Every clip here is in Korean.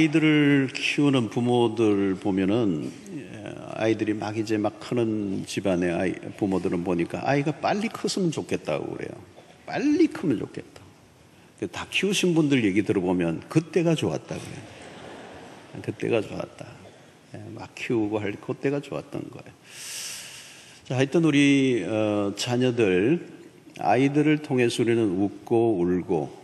아이들을 키우는 부모들 보면은 예, 아이들이 막 이제 막 크는 집안의 아이, 부모들은 보니까 아이가 빨리 컸으면 좋겠다고 그래요. 빨리 크면 좋겠다. 다 키우신 분들 얘기 들어보면 그때가 좋았다 그래요. 그때가 좋았다. 예, 막 키우고 할 그때가 좋았던 거예요. 자, 하여튼 우리 어, 자녀들 아이들을 통해서 우리는 웃고 울고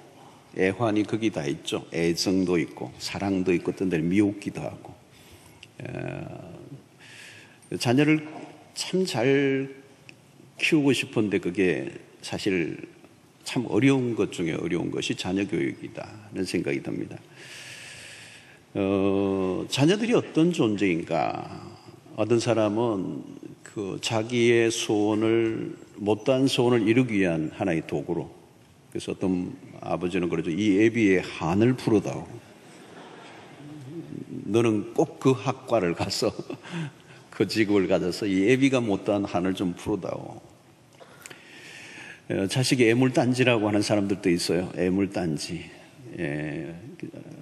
애환이 거기 다 있죠. 애정도 있고 사랑도 있고 어떤 데는 미웃기도 하고 에, 자녀를 참 잘 키우고 싶은데 그게 사실 참 어려운 것 중에 어려운 것이 자녀 교육이다는 생각이 듭니다. 어, 자녀들이 어떤 존재인가? 어떤 사람은 그 자기의 소원을 못다한 소원을 이루기 위한 하나의 도구로 그래서 어떤 아버지는 그러죠. 이 애비의 한을 풀어다오. 너는 꼭 그 학과를 가서 그 직업을 가져서 이 애비가 못다한 한을 좀 풀어다오. 어, 자식이 애물단지라고 하는 사람들도 있어요. 애물단지. 예,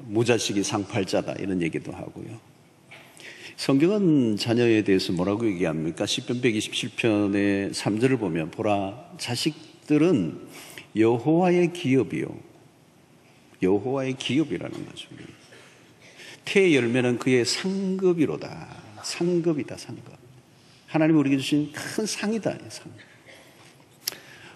무자식이 상팔자다. 이런 얘기도 하고요. 성경은 자녀에 대해서 뭐라고 얘기합니까? 10편 127편의 3절을 보면 보라 자식 들은 여호와의 기업이요. 여호와의 기업이라는 거죠. 태 열매는 그의 상급이로다. 상급이다, 상급. 하나님 우리에게 주신 큰 상이다, 상.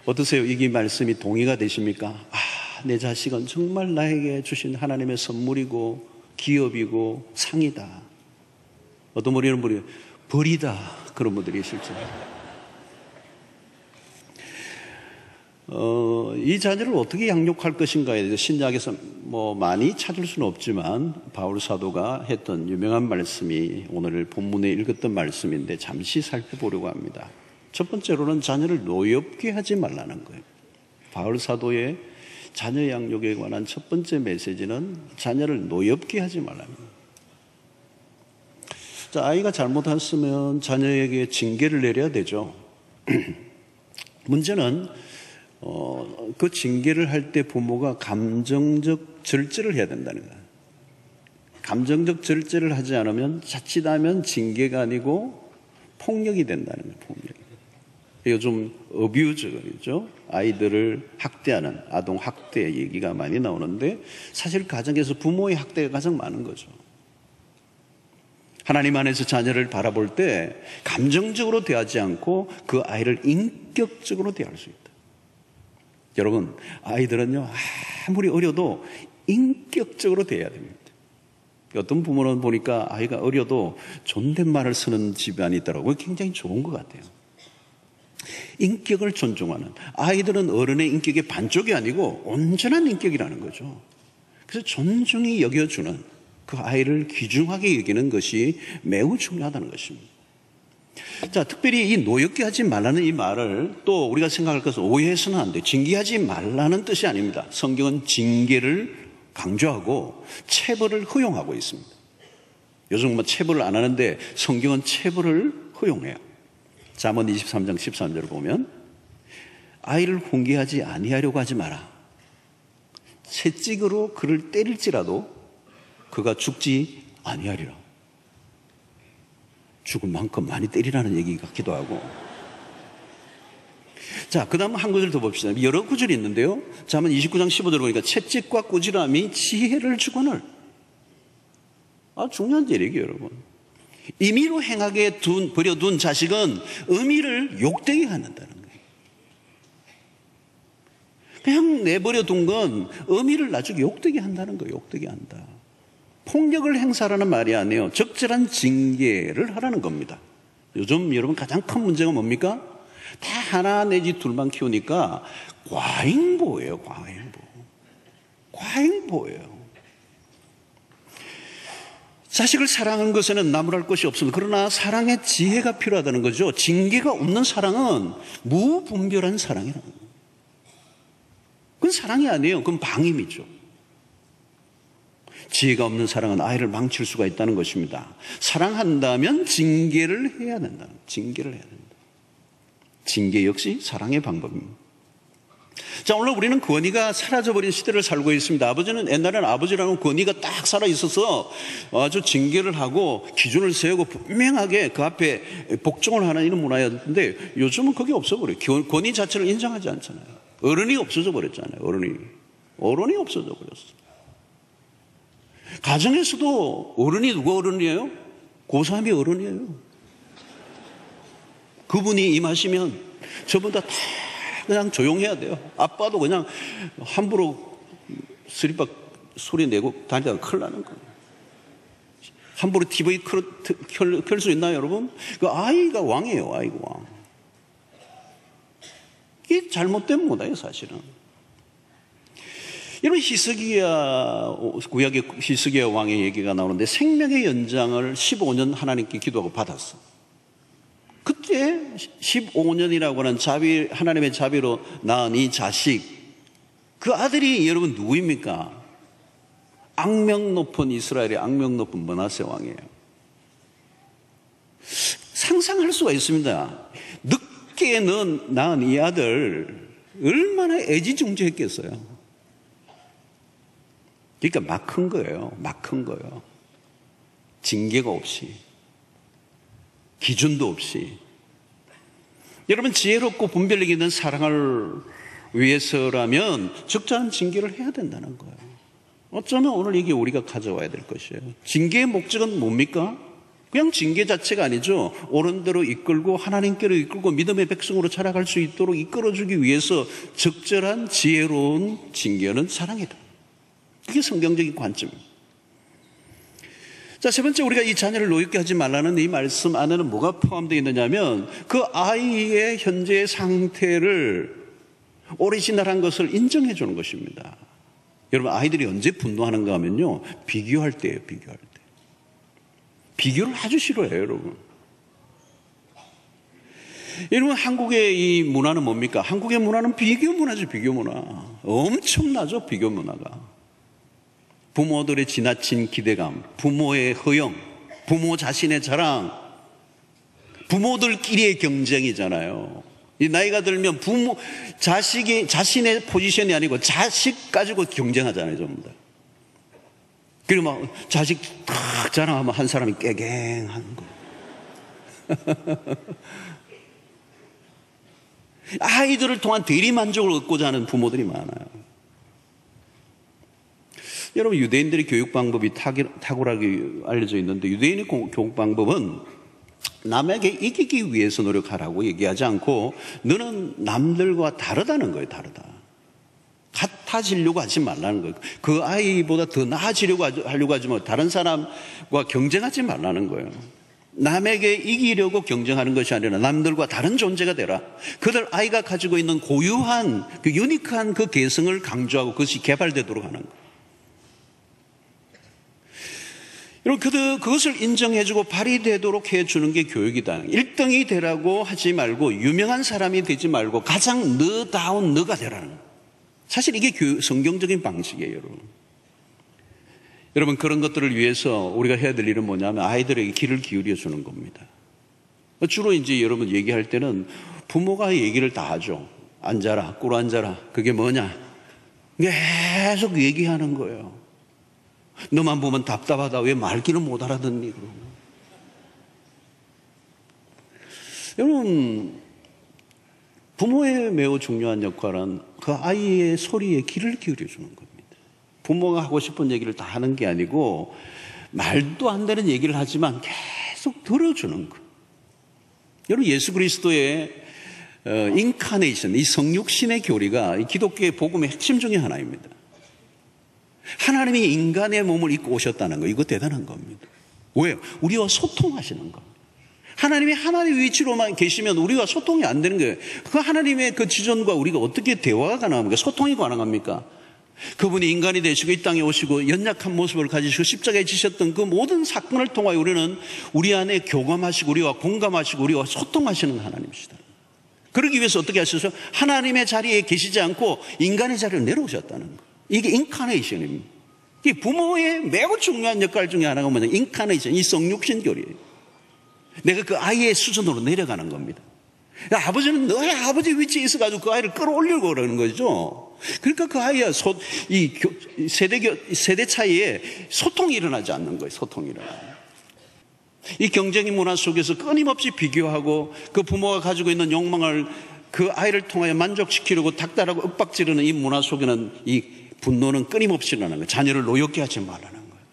어떠세요? 이게 말씀이 동의가 되십니까? 아, 내 자식은 정말 나에게 주신 하나님의 선물이고 기업이고 상이다. 어떤 분이 벌이다. 그런 분들이 실제. 어, 이 자녀를 어떻게 양육할 것인가에 대해서 신약에서 뭐 많이 찾을 수는 없지만 바울 사도가 했던 유명한 말씀이 오늘 본문에 읽었던 말씀인데 잠시 살펴보려고 합니다. 첫 번째로는 자녀를 노엽게 하지 말라는 거예요. 바울 사도의 자녀 양육에 관한 첫 번째 메시지는 자녀를 노엽게 하지 거예요. 자, 아이가 잘못했으면 자녀에게 징계를 내려야 되죠. 문제는 어, 그 징계를 할 때 부모가 감정적 절제를 해야 된다는 거예요. 감정적 절제를 하지 않으면 자칫하면 징계가 아니고 폭력이 된다는 거예요. 폭력. 요즘 어뷰즈죠. 아이들을 학대하는 아동 학대 얘기가 많이 나오는데 사실 가정에서 부모의 학대가 가장 많은 거죠. 하나님 안에서 자녀를 바라볼 때 감정적으로 대하지 않고 그 아이를 인격적으로 대할 수 있다. 여러분, 아이들은요, 아무리 어려도 인격적으로 대해야 됩니다. 어떤 부모는 보니까 아이가 어려도 존댓말을 쓰는 집안이 있더라고요. 굉장히 좋은 것 같아요. 인격을 존중하는 아이들은 어른의 인격의 반쪽이 아니고 온전한 인격이라는 거죠. 그래서 존중이 여겨주는 그 아이를 귀중하게 여기는 것이 매우 중요하다는 것입니다. 자, 특별히 이 노엽게 하지 말라는 이 말을 또 우리가 생각할 것은 오해해서는 안 돼. 징계하지 말라는 뜻이 아닙니다. 성경은 징계를 강조하고 체벌을 허용하고 있습니다. 요즘 뭐 체벌을 안 하는데 성경은 체벌을 허용해요. 잠언 23장 13절을 보면 아이를 훈계하지 아니하려고 하지 마라. 채찍으로 그를 때릴지라도 그가 죽지 아니하리라. 죽을 만큼 많이 때리라는 얘기 같기도 하고. 자, 그 다음 한 구절 더 봅시다. 여러 구절이 있는데요. 자면 29장 15절 보니까 채찍과 꾸지람이 지혜를 주거늘. 아, 중요한 얘기예요, 여러분. 임의로 행하게 둔, 버려둔 자식은 의미를 욕되게 한다는 거예요. 그냥 내버려 둔 건 의미를 나중에 욕되게 한다는 거예요. 욕되게 한다. 폭력을 행사라는 말이 아니에요. 적절한 징계를 하라는 겁니다. 요즘 여러분 가장 큰 문제가 뭡니까? 다 하나 내지 둘만 키우니까 과잉보예요, 과잉보. 과잉보예요. 자식을 사랑하는 것에는 나무랄 것이 없습니다. 그러나 사랑의 지혜가 필요하다는 거죠. 징계가 없는 사랑은 무분별한 사랑이라는 거예요. 그건 사랑이 아니에요. 그건 방임이죠. 지혜가 없는 사랑은 아이를 망칠 수가 있다는 것입니다. 사랑한다면 징계를 해야 된다. 징계를 해야 된다. 징계 역시 사랑의 방법입니다. 자, 오늘 우리는 권위가 사라져버린 시대를 살고 있습니다. 아버지는 옛날에는 아버지라는 권위가 딱 살아있어서 아주 징계를 하고 기준을 세우고 분명하게 그 앞에 복종을 하는 이런 문화였는데 요즘은 그게 없어버려요. 권위 자체를 인정하지 않잖아요. 어른이 없어져 버렸잖아요. 어른이. 어른이 없어져 버렸어. 가정에서도 어른이 누가 어른이에요? 고3이 어른이에요. 그분이 임하시면 저보다 다 그냥 조용해야 돼요. 아빠도 그냥 함부로 스리박 소리 내고 다니다가 큰일 나는 거예요. 함부로 TV 켤수 있나요, 여러분? 그 아이가 왕이에요, 아이가 왕. 이게 잘못된 문화예요, 사실은. 이런 히스기야, 구약의 히스기야 왕의 얘기가 나오는데 생명의 연장을 15년 하나님께 기도하고 받았어. 그때 15년이라고 하는 자비, 하나님의 자비로 낳은 이 자식, 그 아들이 여러분 누구입니까? 악명 높은 이스라엘의 악명 높은 머나세 왕이에요. 상상할 수가 있습니다. 늦게 낳은 이 아들, 얼마나 애지중지했겠어요. 그러니까 막 큰 거예요. 막 큰 거예요. 징계가 없이. 기준도 없이. 여러분, 지혜롭고 분별력 있는 사랑을 위해서라면 적절한 징계를 해야 된다는 거예요. 어쩌면 오늘 이게 우리가 가져와야 될 것이에요. 징계의 목적은 뭡니까? 그냥 징계 자체가 아니죠. 옳은 대로 이끌고 하나님께로 이끌고 믿음의 백성으로 자라갈 수 있도록 이끌어주기 위해서 적절한 지혜로운 징계는 사랑이다. 그게 성경적인 관점입니다. 자, 세 번째 우리가 이 자녀를 노엽게 하지 말라는 이 말씀 안에는 뭐가 포함되어 있느냐면 그 아이의 현재의 상태를 오리지널한 것을 인정해 주는 것입니다. 여러분, 아이들이 언제 분노하는가 하면요. 비교할 때예요, 비교할 때. 비교를 아주 싫어해요, 여러분. 여러분, 한국의 이 문화는 뭡니까? 한국의 문화는 비교 문화죠, 비교 문화. 엄청나죠, 비교 문화가. 부모들의 지나친 기대감, 부모의 허영, 부모 자신의 자랑, 부모들끼리의 경쟁이잖아요. 이 나이가 들면 부모, 자식이, 자신의 포지션이 아니고 자식 가지고 경쟁하잖아요, 전부 다. 그리고 막 자식 탁 자랑하면 한 사람이 깨갱하는 거. 아이들을 통한 대리 만족을 얻고자 하는 부모들이 많아요. 여러분 유대인들의 교육 방법이 탁월하게 알려져 있는데 유대인의 교육 방법은 남에게 이기기 위해서 노력하라고 얘기하지 않고 너는 남들과 다르다는 거예요, 다르다. 같아지려고 하지 말라는 거예요. 그 아이보다 더 나아지려고 하려고 하지 만 다른 사람과 경쟁하지 말라는 거예요. 남에게 이기려고 경쟁하는 것이 아니라 남들과 다른 존재가 되라. 그들 아이가 가지고 있는 고유한 그 유니크한 그 개성을 강조하고 그것이 개발되도록 하는 거예요. 여러분, 그, 그것을 인정해주고 발휘되도록 해주는 게 교육이다. 1등이 되라고 하지 말고, 유명한 사람이 되지 말고, 가장 너다운 너가 되라는. 사실 이게 교육, 성경적인 방식이에요, 여러분. 여러분, 그런 것들을 위해서 우리가 해야 될 일은 뭐냐면 아이들에게 귀를 기울여 주는 겁니다. 주로 이제 여러분 얘기할 때는 부모가 얘기를 다 하죠. 앉아라, 꿇어 앉아라. 그게 뭐냐? 계속 얘기하는 거예요. 너만 보면 답답하다. 왜 말귀를 못 알아듣니? 그러고. 여러분, 부모의 매우 중요한 역할은 그 아이의 소리에 귀를 기울여 주는 겁니다. 부모가 하고 싶은 얘기를 다 하는 게 아니고 말도 안 되는 얘기를 하지만 계속 들어주는 거. 여러분 예수 그리스도의 어, 인카네이션, 이 성육신의 교리가 기독교의 복음의 핵심 중의 하나입니다. 하나님이 인간의 몸을 입고 오셨다는 거, 이거 대단한 겁니다. 왜요? 우리와 소통하시는 겁니다. 하나님이 하나님의 위치로만 계시면 우리와 소통이 안 되는 거예요. 그 하나님의 그 지존과 우리가 어떻게 대화가 가능합니까? 소통이 가능합니까? 그분이 인간이 되시고 이 땅에 오시고 연약한 모습을 가지시고 십자가에 지셨던 그 모든 사건을 통하여 우리는 우리 안에 교감하시고 우리와 공감하시고 우리와 소통하시는 하나님이시다. 그러기 위해서 어떻게 하셔서 하나님의 자리에 계시지 않고 인간의 자리로 내려오셨다는 거. 이게 인카네이션입니다. 이 부모의 매우 중요한 역할 중에 하나가 뭐냐? 인카네이션, 이 성육신 교리예요. 내가 그 아이의 수준으로 내려가는 겁니다. 야, 아버지는 너의 아버지 위치에 있어가지고 그 아이를 끌어올리고 그러는 거죠. 그러니까 그 아이야, 소, 이 교, 세대, 교, 세대 차이에 소통이 일어나지 않는 거예요. 소통이 일어나요. 이 경쟁의 문화 속에서 끊임없이 비교하고 그 부모가 가지고 있는 욕망을 그 아이를 통하여 만족시키려고 닥달하고 윽박 지르는 이 문화 속에는 이 분노는 끊임없이 일어나는 거예요. 자녀를 노엽게 하지 말라는 거예요.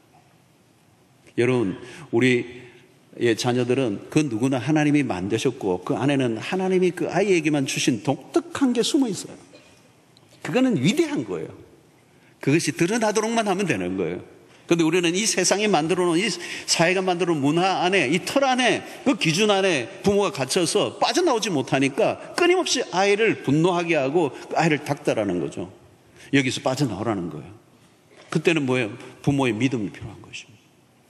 여러분, 우리 의 자녀들은 그 누구나 하나님이 만드셨고 그 안에는 하나님이 그 아이에게만 주신 독특한 게 숨어 있어요. 그거는 위대한 거예요. 그것이 드러나도록만 하면 되는 거예요. 근데 우리는 이 세상이 만들어 놓은 이 사회가 만들어 놓은 문화 안에 이 틀 안에 그 기준 안에 부모가 갇혀서 빠져나오지 못하니까 끊임없이 아이를 분노하게 하고 그 아이를 닥달하는 거죠. 여기서 빠져나오라는 거예요. 그때는 뭐예요? 부모의 믿음이 필요한 것입니다.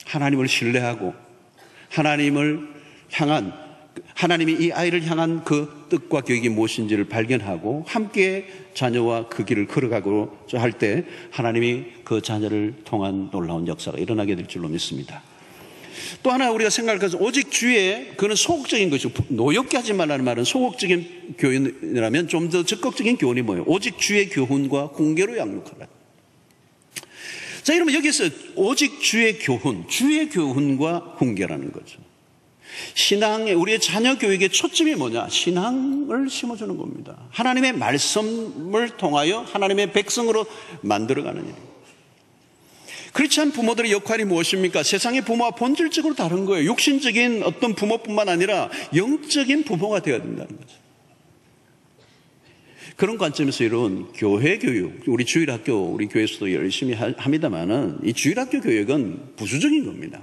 하나님을 신뢰하고 하나님을 향한 하나님이 이 아이를 향한 그 뜻과 계획이 무엇인지를 발견하고 함께 자녀와 그 길을 걸어가고 할 때 하나님이 그 자녀를 통한 놀라운 역사가 일어나게 될 줄로 믿습니다. 또 하나 우리가 생각할 것은 오직 주의 그는 소극적인 것이고 노엽게 하지 말라는 말은 소극적인 교훈이라면 좀 더 적극적인 교훈이 뭐예요? 오직 주의 교훈과 공개로 양육하라. 자, 여러분 여기서 오직 주의 교훈, 주의 교훈과 훈계라는 거죠. 신앙의 우리의 자녀 교육의 초점이 뭐냐? 신앙을 심어주는 겁니다. 하나님의 말씀을 통하여 하나님의 백성으로 만들어가는 일. 크리스찬 부모들의 역할이 무엇입니까? 세상의 부모와 본질적으로 다른 거예요. 육신적인 어떤 부모뿐만 아니라 영적인 부모가 되어야 된다는 거죠. 그런 관점에서 여러분 교회 교육, 우리 주일학교, 우리 교회에서도 열심히 합니다만은 이 주일학교 교육은 부수적인 겁니다.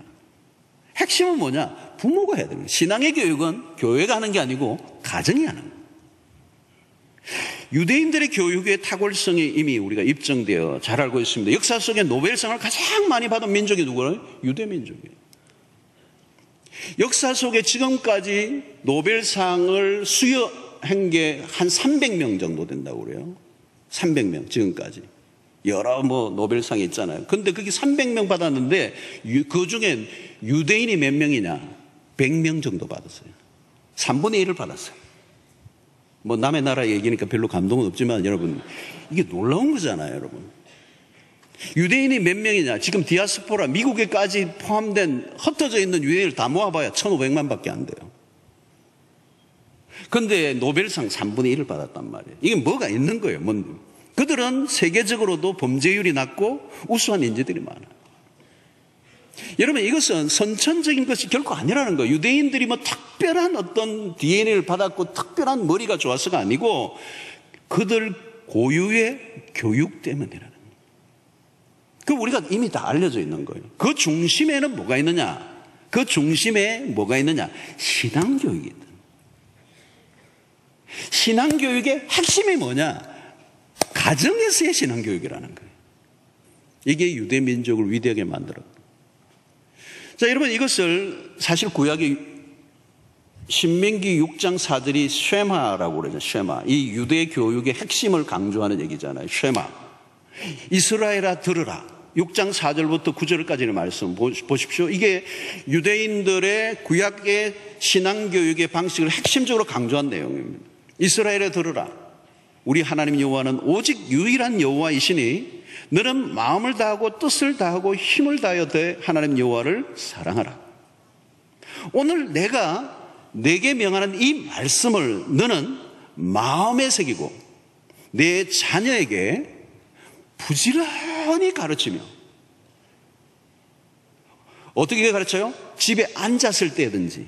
핵심은 뭐냐? 부모가 해야 거예요. 신앙의 교육은 교회가 하는 게 아니고 가정이 하는 거예요. 유대인들의 교육의 탁월성이 이미 우리가 입증되어 잘 알고 있습니다. 역사 속에 노벨상을 가장 많이 받은 민족이 누구예요? 유대 민족이에요. 역사 속에 지금까지 노벨상을 수여한 게 한 300명 정도 된다고 그래요. 300명 지금까지. 여러 뭐 노벨상이 있잖아요. 근데 그게 300명 받았는데 그 중에 유대인이 몇 명이냐? 100명 정도 받았어요. 3분의 1을 받았어요. 뭐 남의 나라 얘기니까 별로 감동은 없지만 여러분 이게 놀라운 거잖아요, 여러분. 유대인이 몇 명이냐? 지금 디아스포라 미국에까지 포함된 흩어져 있는 유대인을 다 모아봐야 1,500만 밖에 안 돼요. 근데 노벨상 3분의 1을 받았단 말이에요. 이게 뭐가 있는 거예요. 뭐 그들은 세계적으로도 범죄율이 낮고 우수한 인재들이 많아요. 여러분 이것은 선천적인 것이 결코 아니라는 거예요. 유대인들이 뭐 특별한 어떤 DNA를 받았고 특별한 머리가 좋아서가 아니고 그들 고유의 교육 때문이라는 거예요. 그 우리가 이미 다 알려져 있는 거예요. 그 중심에는 뭐가 있느냐? 그 중심에 뭐가 있느냐? 신앙교육이다. 신앙교육의 핵심이 뭐냐? 가정에서의 신앙교육이라는 거예요. 이게 유대 민족을 위대하게 만들었 자, 여러분 이것을 사실 구약의 신명기 6장 4절이 쉐마라고 그러죠. 쉐마. 이 유대 교육의 핵심을 강조하는 얘기잖아요. 쉐마. 이스라엘아 들으라. 6장 4절부터 9절까지의 말씀 보십시오. 이게 유대인들의 구약의 신앙교육의 방식을 핵심적으로 강조한 내용입니다. 이스라엘에 들으라. 우리 하나님 여호와는 오직 유일한 여호와이시니 너는 마음을 다하고 뜻을 다하고 힘을 다하여 대 하나님 여호와를 사랑하라. 오늘 내가 내게 명하는 이 말씀을 너는 마음에 새기고 내 자녀에게 부지런히 가르치며 어떻게 가르쳐요? 집에 앉았을 때든지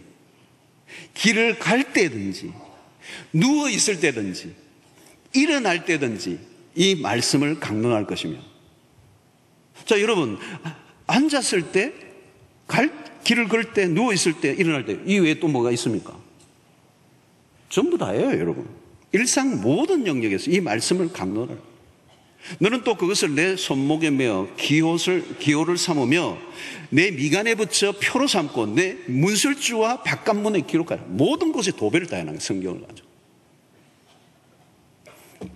길을 갈 때든지 누워 있을 때든지 일어날 때든지 이 말씀을 강론할 것이며 자 여러분 앉았을 때 갈 길을 걸 때 누워 있을 때 일어날 때 이 외에 또 뭐가 있습니까? 전부 다예요 여러분 일상 모든 영역에서 이 말씀을 강론할 너는 또 그것을 내 손목에 메어 기호를, 기호를 삼으며 내 미간에 붙여 표로 삼고 내 문술주와 바깥문에 기록하라. 모든 곳에 도배를 다해는 성경을 가지고.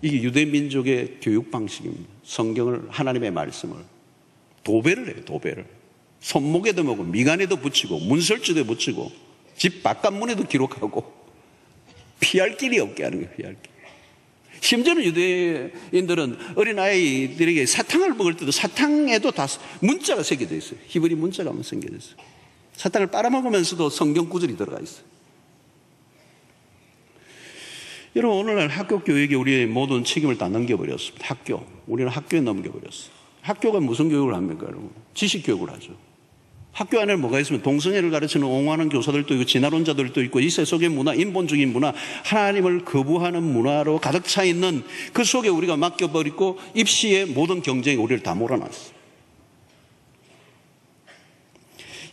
이게 유대 민족의 교육 방식입니다. 성경을 하나님의 말씀을 도배를 해요. 도배를 손목에도 먹고 미간에도 붙이고 문설주도 붙이고 집 바깥문에도 기록하고 피할 길이 없게 하는 거예요, 피할 길. 심지어는 유대인들은 어린아이들에게 사탕을 먹을 때도 사탕에도 다 문자가 새겨져 있어요. 히브리 문자가 새겨져 있어요. 사탕을 빨아먹으면서도 성경 구절이 들어가 있어요. 여러분, 오늘날 학교 교육에 우리의 모든 책임을 다 넘겨버렸습니다. 학교. 우리는 학교에 넘겨버렸어요. 학교가 무슨 교육을 합니까, 여러분? 지식 교육을 하죠. 학교 안에 뭐가 있으면 동성애를 가르치는 옹호하는 교사들도 있고 진화론자들도 있고 이 세속의 문화, 인본적인 문화, 하나님을 거부하는 문화로 가득 차 있는 그 속에 우리가 맡겨버리고 입시의 모든 경쟁이 우리를 다 몰아놨어요.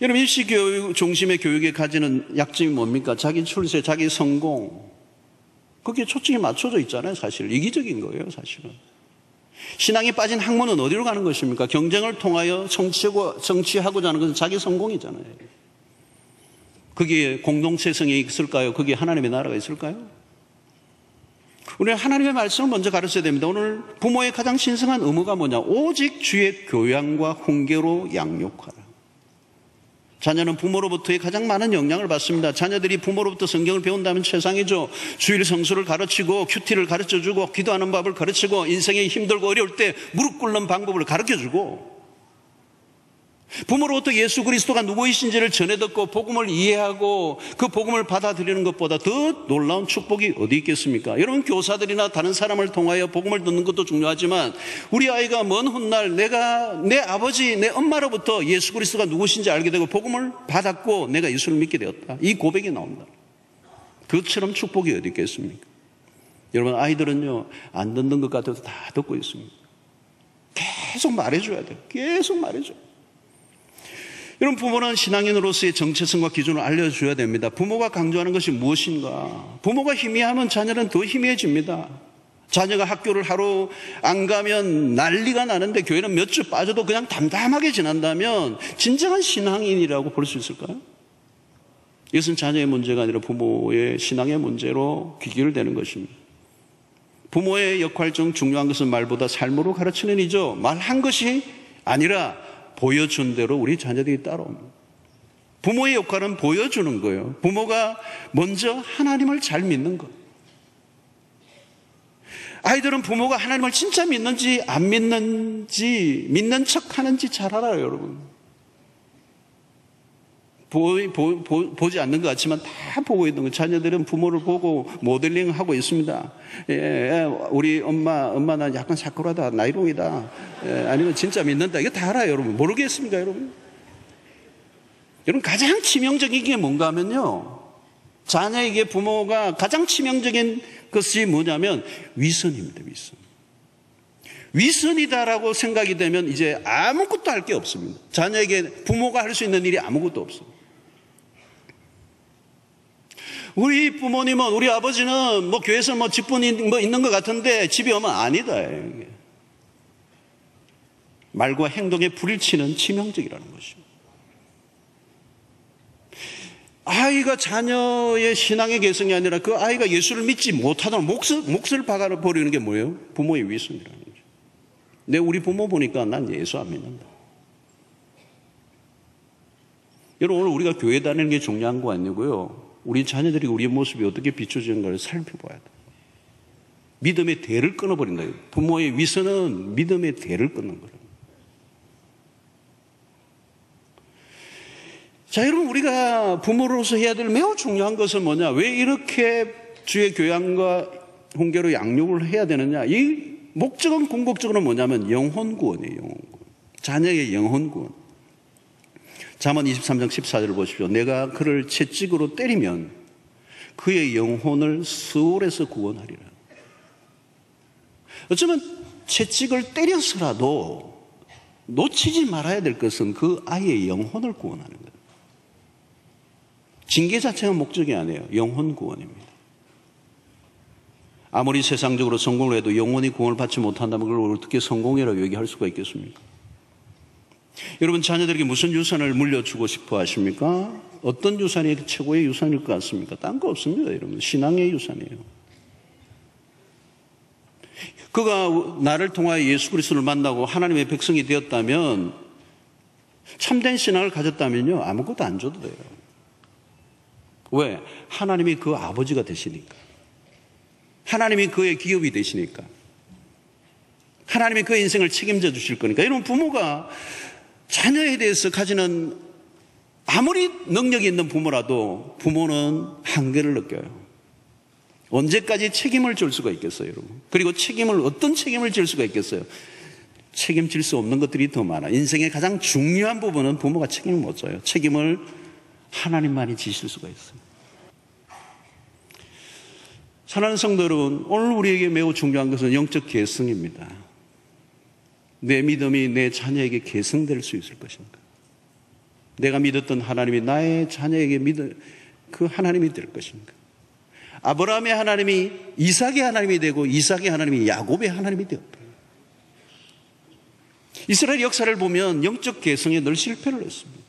여러분 입시 교육 중심의 교육에 가지는 약점이 뭡니까? 자기 출세, 자기 성공. 그게 초점이 맞춰져 있잖아요, 사실. 이기적인 거예요, 사실은. 신앙이 빠진 학문은 어디로 가는 것입니까? 경쟁을 통하여 성취하고, 성취하고자 하는 것은 자기 성공이잖아요. 거기에 공동체성이 있을까요? 거기에 하나님의 나라가 있을까요? 우리는 하나님의 말씀을 먼저 가르쳐야 됩니다. 오늘 부모의 가장 신성한 의무가 뭐냐? 오직 주의 교양과 훈계로 양육하라. 자녀는 부모로부터의 가장 많은 영향을 받습니다. 자녀들이 부모로부터 성경을 배운다면 최상이죠. 주일 성수를 가르치고 큐티를 가르쳐주고 기도하는 법을 가르치고 인생이 힘들고 어려울 때 무릎 꿇는 방법을 가르쳐주고 부모로부터 예수 그리스도가 누구이신지를 전해 듣고 복음을 이해하고 그 복음을 받아들이는 것보다 더 놀라운 축복이 어디 있겠습니까? 여러분 교사들이나 다른 사람을 통하여 복음을 듣는 것도 중요하지만 우리 아이가 먼 훗날 내가 내 아버지 내 엄마로부터 예수 그리스도가 누구신지 알게 되고 복음을 받았고 내가 예수를 믿게 되었다. 이 고백이 나온다. 그처럼 축복이 어디 있겠습니까? 여러분 아이들은요 안 듣는 것 같아도 다 듣고 있습니다. 계속 말해줘야 돼요. 계속 말해줘. 여 러분 부모는 신앙인으로서의 정체성과 기준을 알려줘야 됩니다. 부모가 강조하는 것이 무엇인가? 부모가 희미하면 자녀는 더 희미해집니다. 자녀가 학교를 하루 안 가면 난리가 나는데 교회는 몇 주 빠져도 그냥 담담하게 지난다면 진정한 신앙인이라고 볼 수 있을까요? 이것은 자녀의 문제가 아니라 부모의 신앙의 문제로 귀결되는 것입니다. 부모의 역할 중 중요한 것은 말보다 삶으로 가르치는 이죠. 말 한 것이 아니라 보여준 대로 우리 자녀들이 따라옵니다. 부모의 역할은 보여주는 거예요. 부모가 먼저 하나님을 잘 믿는 것. 아이들은 부모가 하나님을 진짜 믿는지 안 믿는지 믿는 척 하는지 잘 알아요, 여러분. 보, 지 않는 것 같지만 다 보고 있는 거. 자녀들은 부모를 보고 모델링 하고 있습니다. 예, 예, 우리 엄마, 엄마 나 약간 사쿠라다, 나이롱이다. 예, 아니면 진짜 믿는다. 이거 다 알아요, 여러분. 모르겠습니까, 여러분? 여러분, 가장 치명적인 게 뭔가 하면요. 자녀에게 부모가 가장 치명적인 것이 뭐냐면 위선입니다, 위선. 위선이다라고 생각이 되면 이제 아무것도 할 게 없습니다. 자녀에게 부모가 할 수 있는 일이 아무것도 없어요. 우리 부모님은, 우리 아버지는 뭐 교회에서 뭐 직분이 뭐 있는 것 같은데 집에 오면 아니다. 말과 행동의 불일치는 치명적이라는 것입니다. 아이가 자녀의 신앙의 개성이 아니라 그 아이가 예수를 믿지 못하도록 몫을, 몫을 박아버리는 게 뭐예요? 부모의 위선이라는 거죠. 내 우리 부모 보니까 난 예수 안 믿는다. 여러분, 오늘 우리가 교회 다니는 게 중요한 거 아니고요. 우리 자녀들이 우리의 모습이 어떻게 비춰지는가를 살펴봐야 돼. 믿음의 대를 끊어버린다. 부모의 위선은 믿음의 대를 끊는 거예요. 자, 여러분, 우리가 부모로서 해야 될 매우 중요한 것은 뭐냐? 왜 이렇게 주의 교양과 훈계로 양육을 해야 되느냐? 이 목적은 궁극적으로 뭐냐면 영혼 구원이에요, 영혼 구원. 자녀의 영혼 구원. 잠언 23장 14절을 보십시오. 내가 그를 채찍으로 때리면 그의 영혼을 수월에서 구원하리라. 어쩌면 채찍을 때려서라도 놓치지 말아야 될 것은 그 아이의 영혼을 구원하는 거예요. 징계 자체가 목적이 아니에요. 영혼 구원입니다. 아무리 세상적으로 성공을 해도 영혼이 구원을 받지 못한다면 그걸 어떻게 성공이라고 얘기할 수가 있겠습니까? 여러분 자녀들에게 무슨 유산을 물려주고 싶어 하십니까? 어떤 유산이 최고의 유산일 것 같습니까? 딴 거 없습니다, 여러분. 신앙의 유산이에요. 그가 나를 통하여 예수 그리스도를 만나고 하나님의 백성이 되었다면 참된 신앙을 가졌다면요 아무것도 안 줘도 돼요. 왜? 하나님이 그 아버지가 되시니까. 하나님이 그의 기업이 되시니까. 하나님이 그의 인생을 책임져 주실 거니까. 이런 부모가 자녀에 대해서 가지는 아무리 능력이 있는 부모라도 부모는 한계를 느껴요. 언제까지 책임을 질 수가 있겠어요, 여러분? 그리고 책임을, 어떤 책임을 질 수가 있겠어요? 책임질 수 없는 것들이 더 많아. 인생의 가장 중요한 부분은 부모가 책임을 못 져요. 책임을 하나님만이 지실 수가 있어요. 사랑하는 성도 여러분, 오늘 우리에게 매우 중요한 것은 영적 계승입니다. 내 믿음이 내 자녀에게 계승될 수 있을 것인가? 내가 믿었던 하나님이 나의 자녀에게 믿을 그 하나님이 될 것인가? 아브라함의 하나님이 이삭의 하나님이 되고 이삭의 하나님이 야곱의 하나님이 되었다. 이스라엘 역사를 보면 영적 개성에 늘 실패를 했습니다.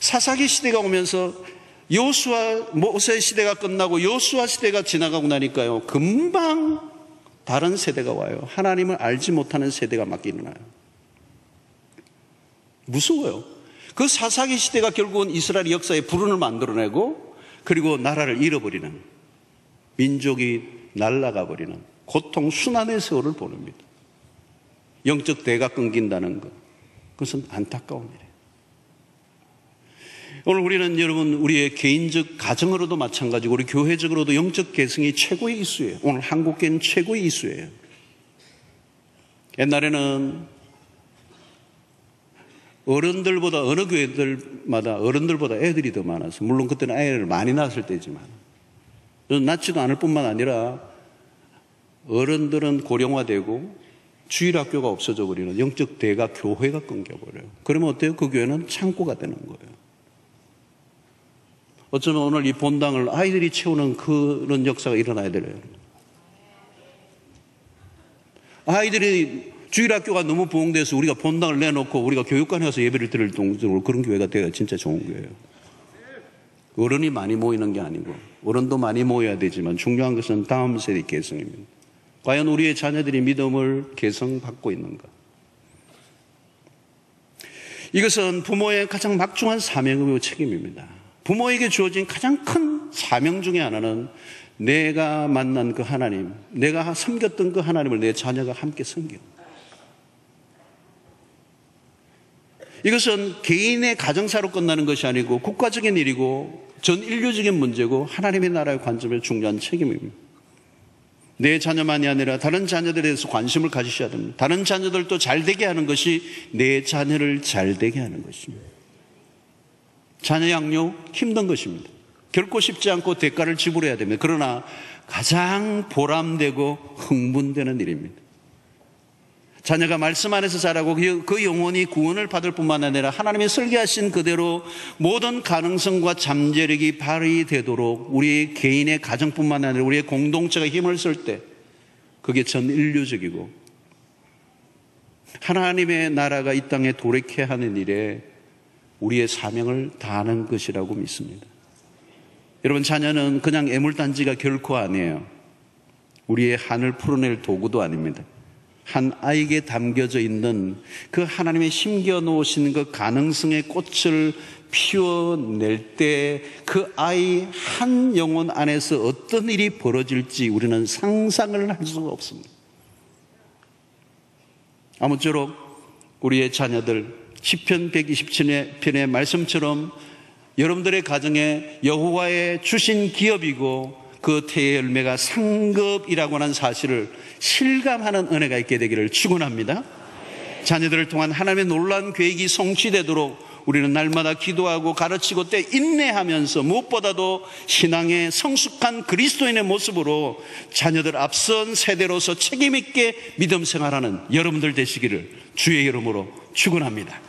사사기 시대가 오면서 요수아 모세 시대가 끝나고 요수아 시대가 지나가고 나니까요. 금방 다른 세대가 와요. 하나님을 알지 못하는 세대가 막 일어나요. 무서워요. 그 사사기 시대가 결국은 이스라엘 역사의 불운을 만들어내고 그리고 나라를 잃어버리는 민족이 날아가 버리는 고통 순환의 세월을 보냅니다. 영적 대가 끊긴다는 것. 그것은 안타까운 일이에요. 오늘 우리는 여러분 우리의 개인적 가정으로도 마찬가지고 우리 교회적으로도 영적 계승이 최고의 이수예요. 오늘 한국계는 최고의 이수예요. 옛날에는 어른들보다 어느 교회들마다 어른들보다 애들이 더 많아서 물론 그때는 아이를 많이 낳았을 때지만 낳지도 않을 뿐만 아니라 어른들은 고령화되고 주일학교가 없어져 버리는 영적 대가 교회가 끊겨버려요. 그러면 어때요? 그 교회는 창고가 되는 거예요. 어쩌면 오늘 이 본당을 아이들이 채우는 그런 역사가 일어나야 되요 아이들이 주일학교가 너무 부흥돼서 우리가 본당을 내놓고 우리가 교육관에 가서 예배를 드릴 정도로 그런 교회가 되어야 진짜 좋은 거예요. 어른이 많이 모이는 게 아니고 어른도 많이 모여야 되지만 중요한 것은 다음 세대 개성입니다. 과연 우리의 자녀들이 믿음을 개성받고 있는가? 이것은 부모의 가장 막중한 사명이고 책임입니다. 부모에게 주어진 가장 큰 사명 중의 하나는 내가 만난 그 하나님, 내가 섬겼던 그 하나님을 내 자녀가 함께 섬겨. 이것은 개인의 가정사로 끝나는 것이 아니고 국가적인 일이고 전 인류적인 문제고 하나님의 나라의 관점에 중요한 책임입니다. 내 자녀만이 아니라 다른 자녀들에 대해서 관심을 가지셔야 됩니다. 다른 자녀들도 잘 되게 하는 것이 내 자녀를 잘 되게 하는 것입니다. 자녀 양육 힘든 것입니다. 결코 쉽지 않고 대가를 지불해야 됩니다. 그러나 가장 보람되고 흥분되는 일입니다. 자녀가 말씀 안에서 자라고 그, 그 영혼이 구원을 받을 뿐만 아니라 하나님의 설계하신 그대로 모든 가능성과 잠재력이 발휘되도록 우리 개인의 가정뿐만 아니라 우리의 공동체가 힘을 쓸 때 그게 전 인류적이고 하나님의 나라가 이 땅에 돌이켜야 하는 일에 우리의 사명을 다하는 것이라고 믿습니다. 여러분 자녀는 그냥 애물단지가 결코 아니에요. 우리의 한을 풀어낼 도구도 아닙니다. 한 아이에게 담겨져 있는 그 하나님의 심겨 놓으신 그 가능성의 꽃을 피워낼 때 그 아이 한 영혼 안에서 어떤 일이 벌어질지 우리는 상상을 할 수가 없습니다. 아무쪼록 우리의 자녀들 10편 127편의 말씀처럼 여러분들의 가정에 여호와의 주신 기업이고 그 태의 열매가 상급이라고 하는 사실을 실감하는 은혜가 있게 되기를 축원합니다. 자녀들을 통한 하나님의 놀란 계획이 성취되도록 우리는 날마다 기도하고 가르치고 때 인내하면서 무엇보다도 신앙의 성숙한 그리스도인의 모습으로 자녀들 앞선 세대로서 책임있게 믿음 생활하는 여러분들 되시기를 주의 이름으로 축원합니다.